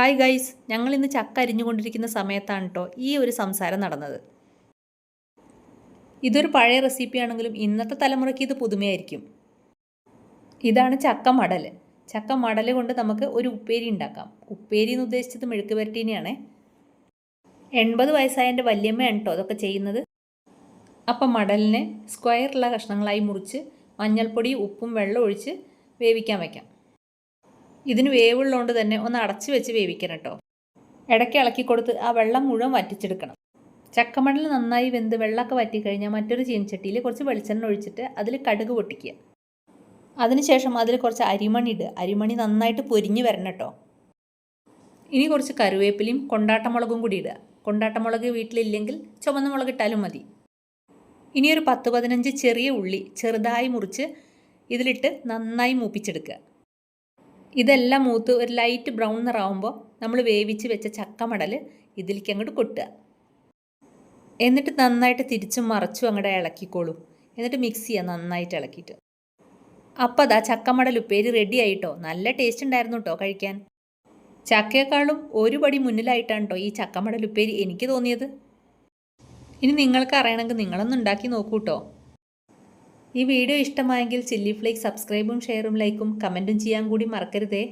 Hi guys ഞങ്ങൾ ഇന്ന് ചക്ക അരിഞ്ഞുകൊണ്ടിരിക്കുന്ന സമയത്താണ് കേട്ടോ ഈ ഒരു സംസാരം നടന്നത്. ഇതൊരു പഴയ റെസിപ്പിയാണെങ്കിലും ഇന്നത്തെ തലമുറയ്ക്ക് ഇത് പുതുമയായിരിക്കും. ഇതാണ് ചക്ക മടൽ ചക്ക മടൽ കൊണ്ട് നമുക്ക് ഒരു ഉപ്പേരി ഉണ്ടാക്കാം. ഉപ്പേരി എന്ന് ഉദ്ദേശിച്ചത് മെഴുക്ക് പുരട്ടീനെയാണേ. എൺപത് വയസ്സായ എന്റെ വല്യമ്മയാണ് കേട്ടോ അതൊക്കെ ചെയ്യുന്നത്. അപ്പം മടലിനെ സ്ക്വയറുള്ള കഷ്ണങ്ങളായി മുറിച്ച് മഞ്ഞൾപ്പൊടി ഉപ്പും വെള്ളം ഒഴിച്ച് വേവിക്കാൻ വയ്ക്കാം ഇതിന് വേവുള്ളതുകൊണ്ട് തന്നെ ഒന്ന് അടച്ച് വെച്ച് വേവിക്കണം കേട്ടോ. ഇടയ്ക്ക് ഇളക്കി കൊടുത്ത് ആ വെള്ളം മുഴുവൻ വറ്റിച്ചെടുക്കണം. ചക്കമടൽ നന്നായി വെന്ത് വെള്ളമൊക്കെ വറ്റിക്കഴിഞ്ഞാൽ മറ്റൊരു ചീനച്ചട്ടിയിൽ കുറച്ച് വെളിച്ചെണ്ണ ഒഴിച്ചിട്ട് അതിൽ കടുക് പൊട്ടിക്കുക. അതിനുശേഷം അതിൽ കുറച്ച് അരിമണി ഇടുക അരിമണി നന്നായിട്ട് പൊരിഞ്ഞ് വരണം കേട്ടോ. ഇനി കുറച്ച് കറിവേപ്പിലയും കൊണ്ടാട്ടമുളകും കൂടി ഇടുക. കൊണ്ടാട്ടമുളക് വീട്ടിലില്ലെങ്കിൽ ചുവന്ന മുളക് ഇട്ടാലും മതി. ഇനി ഒരു പത്ത് പതിനഞ്ച് ചെറിയ ഉള്ളി ചെറുതായി മുറിച്ച് ഇതിലിട്ട് നന്നായി മൂപ്പിച്ചെടുക്കുക. ഇതെല്ലാം മൂത്ത് ഒരു ലൈറ്റ് ബ്രൗൺ നിറാവുമ്പോൾ നമ്മൾ വേവിച്ച് വെച്ച ചക്കമടൽ ഇതിലേക്ക് അങ്ങോട്ട് കൊട്ടുക. എന്നിട്ട് നന്നായിട്ട് തിരിച്ചും മറച്ചും അങ്ങോട്ട് ഇളക്കിക്കോളൂ. എന്നിട്ട് മിക്സ് ചെയ്യുക നന്നായിട്ട് ഇളക്കിയിട്ട്. അപ്പോൾ അതാ ചക്കമടൽ ഉപ്പേരി റെഡി ആയിട്ടോ? നല്ല ടേസ്റ്റ് ഉണ്ടായിരുന്നു കേട്ടോ കഴിക്കാൻ. ചക്കയേക്കാളും ഒരു പടി മുന്നിലായിട്ടാണ് കേട്ടോ ഈ ചക്കമടൽ ഉപ്പേരി എനിക്ക് തോന്നിയത്. ഇനി നിങ്ങൾക്ക് അറിയണമെങ്കിൽ നിങ്ങളൊന്ന് ഉണ്ടാക്കി നോക്കൂ കേട്ടോ ഈ വീഡിയോ ഇഷ്ടമായെങ്കിൽ ചില്ലി ഫ്ലേക്ക് സബ്സ്ക്രൈബും ഷെയറും ലൈക്കും കമന്റും ചെയ്യാൻ കൂടി മറക്കരുതേ.